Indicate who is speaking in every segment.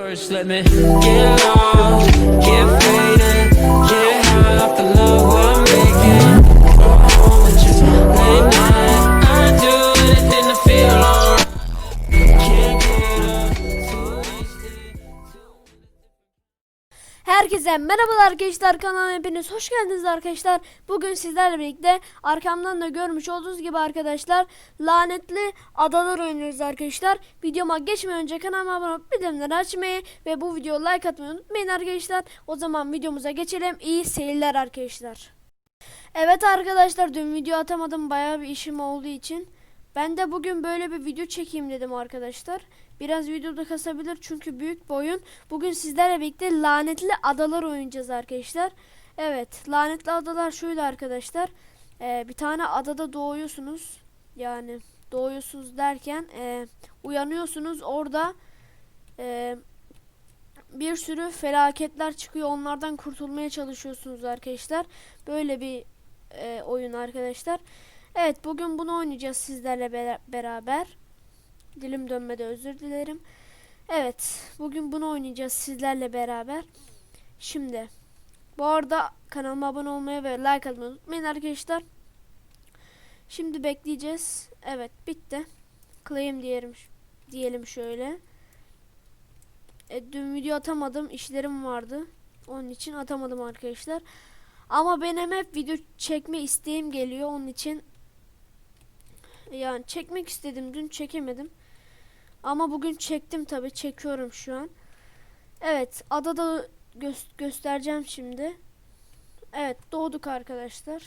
Speaker 1: First, let me get lost, get faded,
Speaker 2: Herkese merhabalar arkadaşlar kanalıma hepiniz hoş geldiniz arkadaşlar. Bugün sizlerle birlikte arkamdan da görmüş olduğunuz gibi arkadaşlar lanetli adalar oynuyoruz arkadaşlar. Videoma geçmeden önce kanalıma abone olup bildirimleri açmayı ve bu videoya like atmayı unutmayın arkadaşlar. O zaman videomuza geçelim. İyi seyirler arkadaşlar. Evet arkadaşlar dün video atamadım bayağı bir işim olduğu için. Ben de bugün böyle bir video çekeyim dedim arkadaşlar. Biraz videoda kasabilir çünkü büyük bir oyun. Bugün sizlerle birlikte lanetli adalar oynayacağız arkadaşlar. Evet lanetli adalar şöyle arkadaşlar. Ee, bir tane adada doğuyorsunuz. Yani doğuyorsunuz derken e, uyanıyorsunuz orada e, bir sürü felaketler çıkıyor. Onlardan kurtulmaya çalışıyorsunuz arkadaşlar. Böyle bir e, oyun arkadaşlar. Evet bugün bunu oynayacağız sizlerle bera- beraber. Dilim dönmede özür dilerim. Evet bugün bunu oynayacağız sizlerle beraber. Şimdi bu arada kanalıma abone olmayı ve like atmayı unutmayın arkadaşlar. Şimdi bekleyeceğiz. Evet bitti. Claim diyelim, diyelim şöyle. E, dün video atamadım. işlerim vardı. Onun için atamadım arkadaşlar. Ama benim hep video çekme isteğim geliyor. Onun için yani çekmek istedim. Dün çekemedim. Ama bugün çektim tabi. Çekiyorum şu an. Evet. Adada gö- göstereceğim şimdi. Evet. Doğduk arkadaşlar.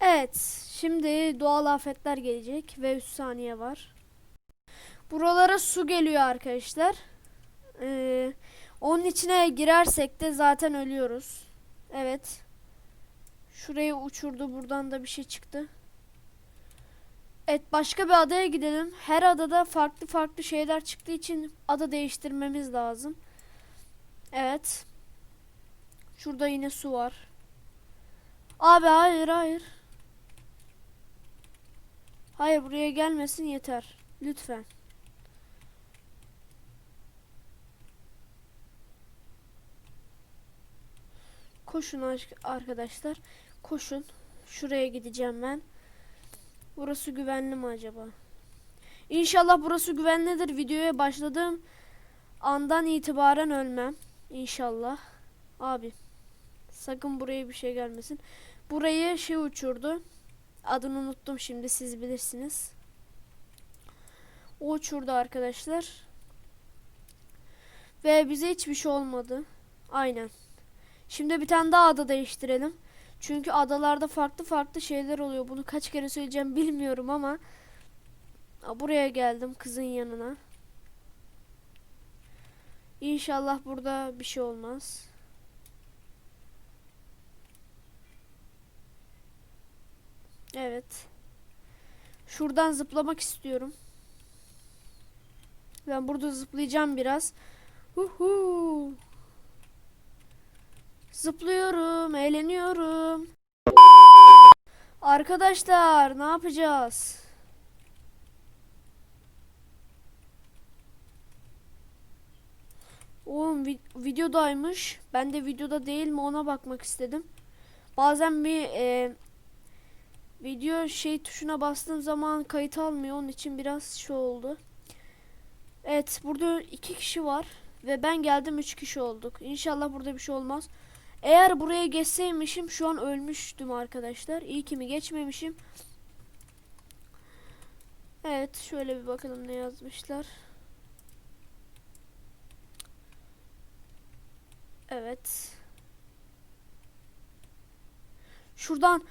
Speaker 2: Evet. Şimdi doğal afetler gelecek. Ve 3 saniye var. Buralara su geliyor arkadaşlar. Ee, onun içine girersek de zaten ölüyoruz. Evet. Şurayı uçurdu. Buradan da bir şey çıktı. Evet başka bir adaya gidelim. Her adada farklı farklı şeyler çıktığı için ada değiştirmemiz lazım. Evet. Şurada yine su var. Abi hayır hayır. Hayır buraya gelmesin yeter. Lütfen. Koşun aş- arkadaşlar. Koşun. Şuraya gideceğim ben. Burası güvenli mi acaba? İnşallah burası güvenlidir. Videoya başladığım andan itibaren ölmem. İnşallah. Abi. Sakın buraya bir şey gelmesin. Burayı şey uçurdu. Adını unuttum şimdi siz bilirsiniz. O uçurdu arkadaşlar. Ve bize hiçbir şey olmadı. Aynen. Şimdi bir tane daha ada değiştirelim. Çünkü adalarda farklı farklı şeyler oluyor. Bunu kaç kere söyleyeceğim bilmiyorum ama buraya geldim kızın yanına. İnşallah burada bir şey olmaz. Evet. Şuradan zıplamak istiyorum. Ben burada zıplayacağım biraz. Huhu. Zıplıyorum, eğleniyorum. Arkadaşlar, ne yapacağız? Oğlum vi- videodaymış. Ben de videoda değil mi ona bakmak istedim. Bazen bir e, video şey tuşuna bastığım zaman kayıt almıyor. Onun için biraz şey oldu. Evet, burada iki kişi var ve ben geldim üç kişi olduk. İnşallah burada bir şey olmaz. Eğer buraya geçseymişim şu an ölmüştüm arkadaşlar. İyi ki mi geçmemişim. Evet şöyle bir bakalım ne yazmışlar. Evet. Şuradan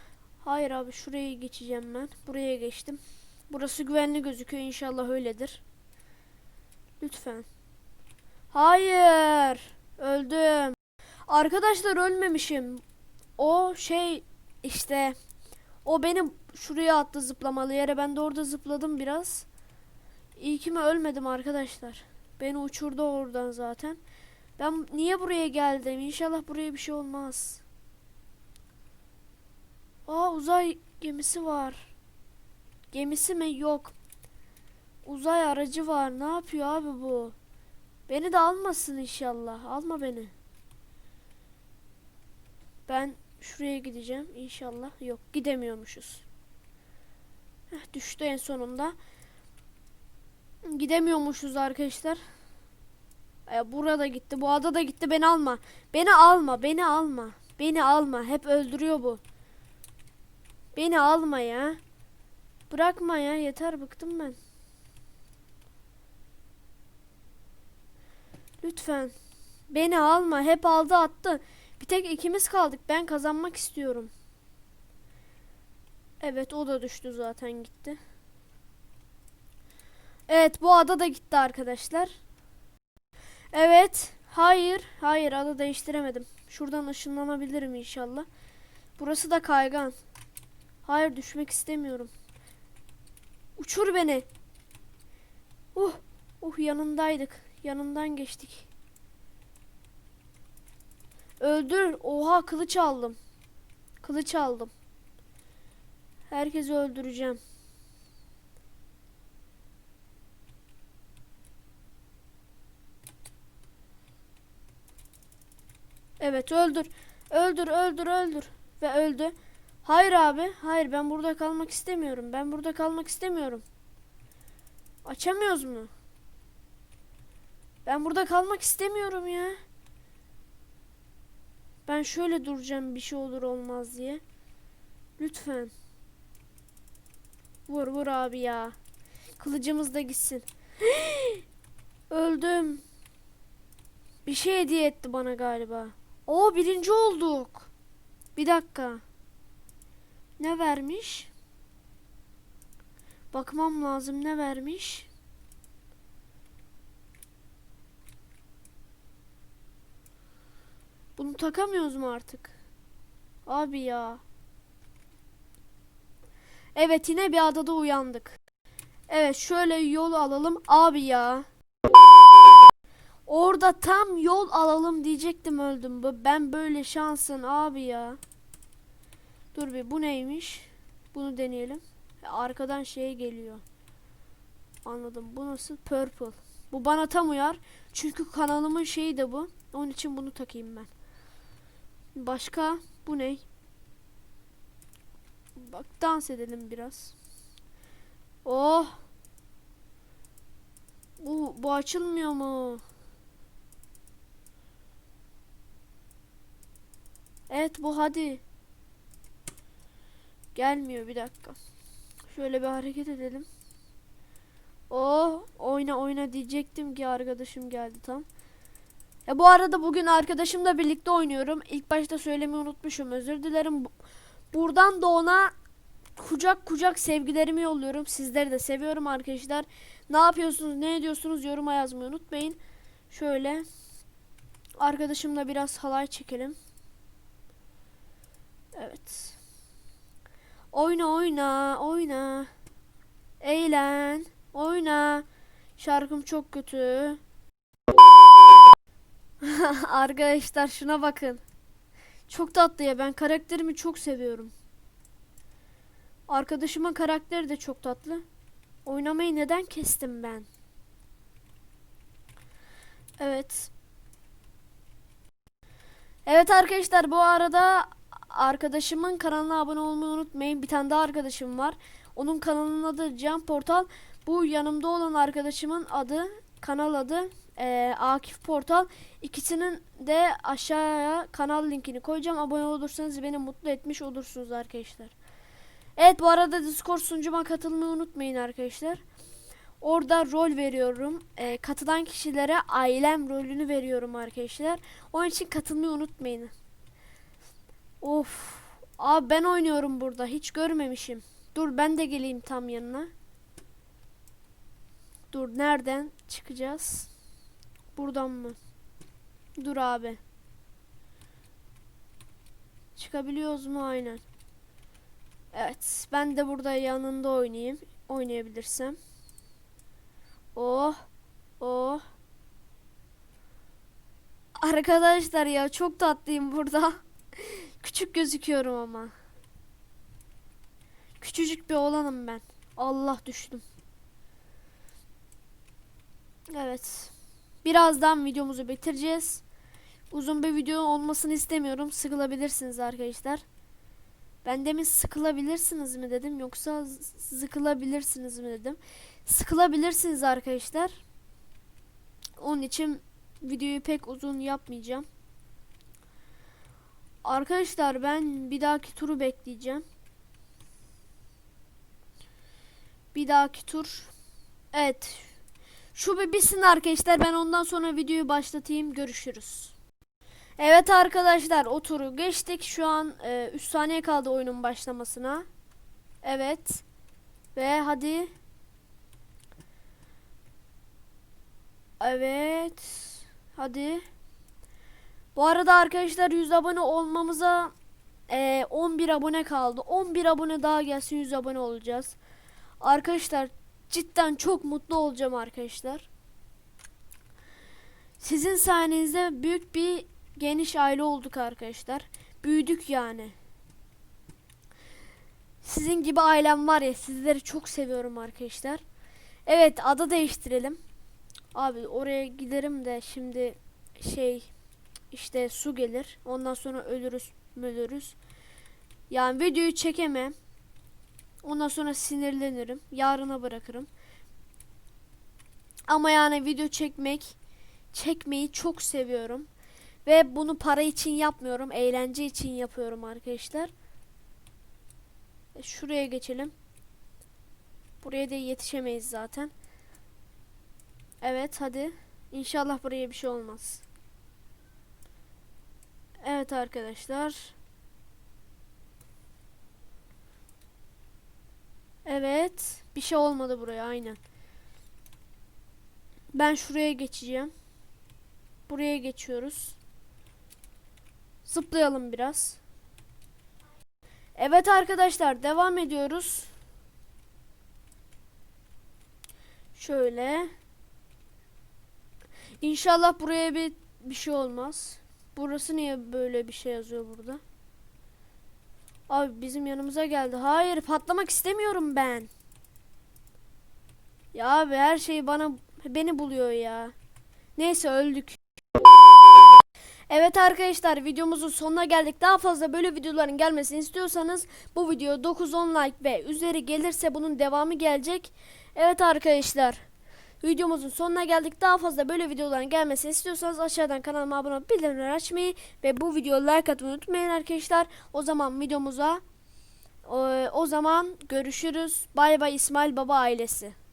Speaker 2: hayır abi şuraya geçeceğim ben. Buraya geçtim. Burası güvenli gözüküyor inşallah öyledir. Lütfen. Hayır. Öldüm. Arkadaşlar ölmemişim. O şey işte o beni şuraya attı zıplamalı yere. Ben de orada zıpladım biraz. İyi ki mi ölmedim arkadaşlar. Beni uçurdu oradan zaten. Ben niye buraya geldim? İnşallah buraya bir şey olmaz. Aa uzay gemisi var. Gemisi mi? Yok. Uzay aracı var. Ne yapıyor abi bu? Beni de almasın inşallah. Alma beni. Ben şuraya gideceğim inşallah. Yok gidemiyormuşuz. Heh, düştü en sonunda. Gidemiyormuşuz arkadaşlar. E, burada gitti. Bu ada da gitti. Beni alma. Beni alma. Beni alma. Beni alma. Hep öldürüyor bu. Beni alma ya. Bırakma ya. Yeter bıktım ben. Lütfen. Beni alma. Hep aldı attı. Bir tek ikimiz kaldık. Ben kazanmak istiyorum. Evet o da düştü zaten gitti. Evet bu ada da gitti arkadaşlar. Evet. Hayır. Hayır ada değiştiremedim. Şuradan ışınlanabilirim inşallah. Burası da kaygan. Hayır düşmek istemiyorum. Uçur beni. Uh. Uh yanındaydık. Yanından geçtik. Öldür. Oha kılıç aldım. Kılıç aldım. Herkesi öldüreceğim. Evet öldür. Öldür öldür öldür. Ve öldü. Hayır abi. Hayır ben burada kalmak istemiyorum. Ben burada kalmak istemiyorum. Açamıyoruz mu? Ben burada kalmak istemiyorum ya. Ben şöyle duracağım bir şey olur olmaz diye. Lütfen. Vur vur abi ya. Kılıcımız da gitsin. Öldüm. Bir şey hediye etti bana galiba. Oo birinci olduk. Bir dakika. Ne vermiş? Bakmam lazım ne vermiş? Takamıyoruz mu artık? Abi ya. Evet yine bir adada uyandık. Evet şöyle yol alalım. Abi ya. Orada tam yol alalım diyecektim öldüm. Ben böyle şansın abi ya. Dur bir bu neymiş? Bunu deneyelim. E, Arkadan şey geliyor. Anladım. Bu nasıl? Purple. Bu bana tam uyar. Çünkü kanalımın şeyi de bu. Onun için bunu takayım ben. Başka? Bu ne? Bak dans edelim biraz. Oh. Bu, bu açılmıyor mu? Evet bu hadi. Gelmiyor bir dakika. Şöyle bir hareket edelim. Oh oyna oyna diyecektim ki arkadaşım geldi tam. Ya bu arada bugün arkadaşımla birlikte oynuyorum. İlk başta söylemeyi unutmuşum. Özür dilerim. Bu- Buradan da ona kucak kucak sevgilerimi yolluyorum. Sizleri de seviyorum arkadaşlar. Ne yapıyorsunuz, ne ediyorsunuz yoruma yazmayı unutmayın. Şöyle arkadaşımla biraz halay çekelim. Evet. Oyna oyna oyna. Eğlen. Oyna. Şarkım çok kötü. Arkadaşlar şuna bakın. Çok tatlı ya ben karakterimi çok seviyorum. Arkadaşımın karakteri de çok tatlı. Oynamayı neden kestim ben? Evet. Evet arkadaşlar bu arada arkadaşımın kanalına abone olmayı unutmayın. Bir tane daha arkadaşım var. Onun kanalının adı Can Portal. Bu yanımda olan arkadaşımın adı, kanal adı eee, Akif Portal. İkisinin de aşağıya kanal linkini koyacağım. Abone olursanız beni mutlu etmiş olursunuz arkadaşlar. Evet bu arada Discord sunucuma katılmayı unutmayın arkadaşlar. Orada rol veriyorum. Eee, katılan kişilere ailem rolünü veriyorum arkadaşlar. Onun için katılmayı unutmayın. Of. Abi ben oynuyorum burada. Hiç görmemişim. Dur ben de geleyim tam yanına. Dur nereden çıkacağız? Buradan mı? Dur abi. Çıkabiliyoruz mu? Aynen. Evet. Ben de burada yanında oynayayım. Oynayabilirsem. Oh. Oh. Arkadaşlar ya çok tatlıyım burada. Küçük gözüküyorum ama. Küçücük bir olanım ben. Allah düştüm. Evet. Birazdan videomuzu bitireceğiz. Uzun bir video olmasını istemiyorum. Sıkılabilirsiniz arkadaşlar. Ben demin sıkılabilirsiniz mi dedim yoksa sıkılabilirsiniz mi dedim. Sıkılabilirsiniz arkadaşlar. Onun için videoyu pek uzun yapmayacağım. Arkadaşlar ben bir dahaki turu bekleyeceğim. Bir dahaki tur. Evet. Şu bir bitsin arkadaşlar. Ben ondan sonra videoyu başlatayım. Görüşürüz. Evet arkadaşlar o geçtik. Şu an 3 saniye kaldı oyunun başlamasına. Evet. Ve hadi. Evet. Hadi. Bu arada arkadaşlar 100 abone olmamıza e, 11 abone kaldı. 11 abone daha gelsin 100 abone olacağız. Arkadaşlar cidden çok mutlu olacağım arkadaşlar. Sizin sayenizde büyük bir geniş aile olduk arkadaşlar. Büyüdük yani. Sizin gibi ailem var ya sizleri çok seviyorum arkadaşlar. Evet ada değiştirelim. Abi oraya giderim de şimdi şey işte su gelir. Ondan sonra ölürüz ölürüz. Yani videoyu çekemem. Ondan sonra sinirlenirim. Yarına bırakırım. Ama yani video çekmek çekmeyi çok seviyorum. Ve bunu para için yapmıyorum. Eğlence için yapıyorum arkadaşlar. E, Şuraya geçelim. Buraya da yetişemeyiz zaten. Evet hadi. İnşallah buraya bir şey olmaz. Evet arkadaşlar. Evet. Bir şey olmadı buraya aynen. Ben şuraya geçeceğim. Buraya geçiyoruz. Zıplayalım biraz. Evet arkadaşlar devam ediyoruz. Şöyle. İnşallah buraya bir bir şey olmaz. Burası niye böyle bir şey yazıyor burada? Abi bizim yanımıza geldi. Hayır patlamak istemiyorum ben. Ya abi her şey bana beni buluyor ya. Neyse öldük. Evet arkadaşlar videomuzun sonuna geldik. Daha fazla böyle videoların gelmesini istiyorsanız bu video 9-10 like ve üzeri gelirse bunun devamı gelecek. Evet arkadaşlar. Videomuzun sonuna geldik. Daha fazla böyle videoların gelmesini istiyorsanız aşağıdan kanalıma abone olup bildirimleri açmayı ve bu videoya like atmayı unutmayın arkadaşlar. O zaman videomuza o, o zaman görüşürüz. Bay bay İsmail Baba ailesi.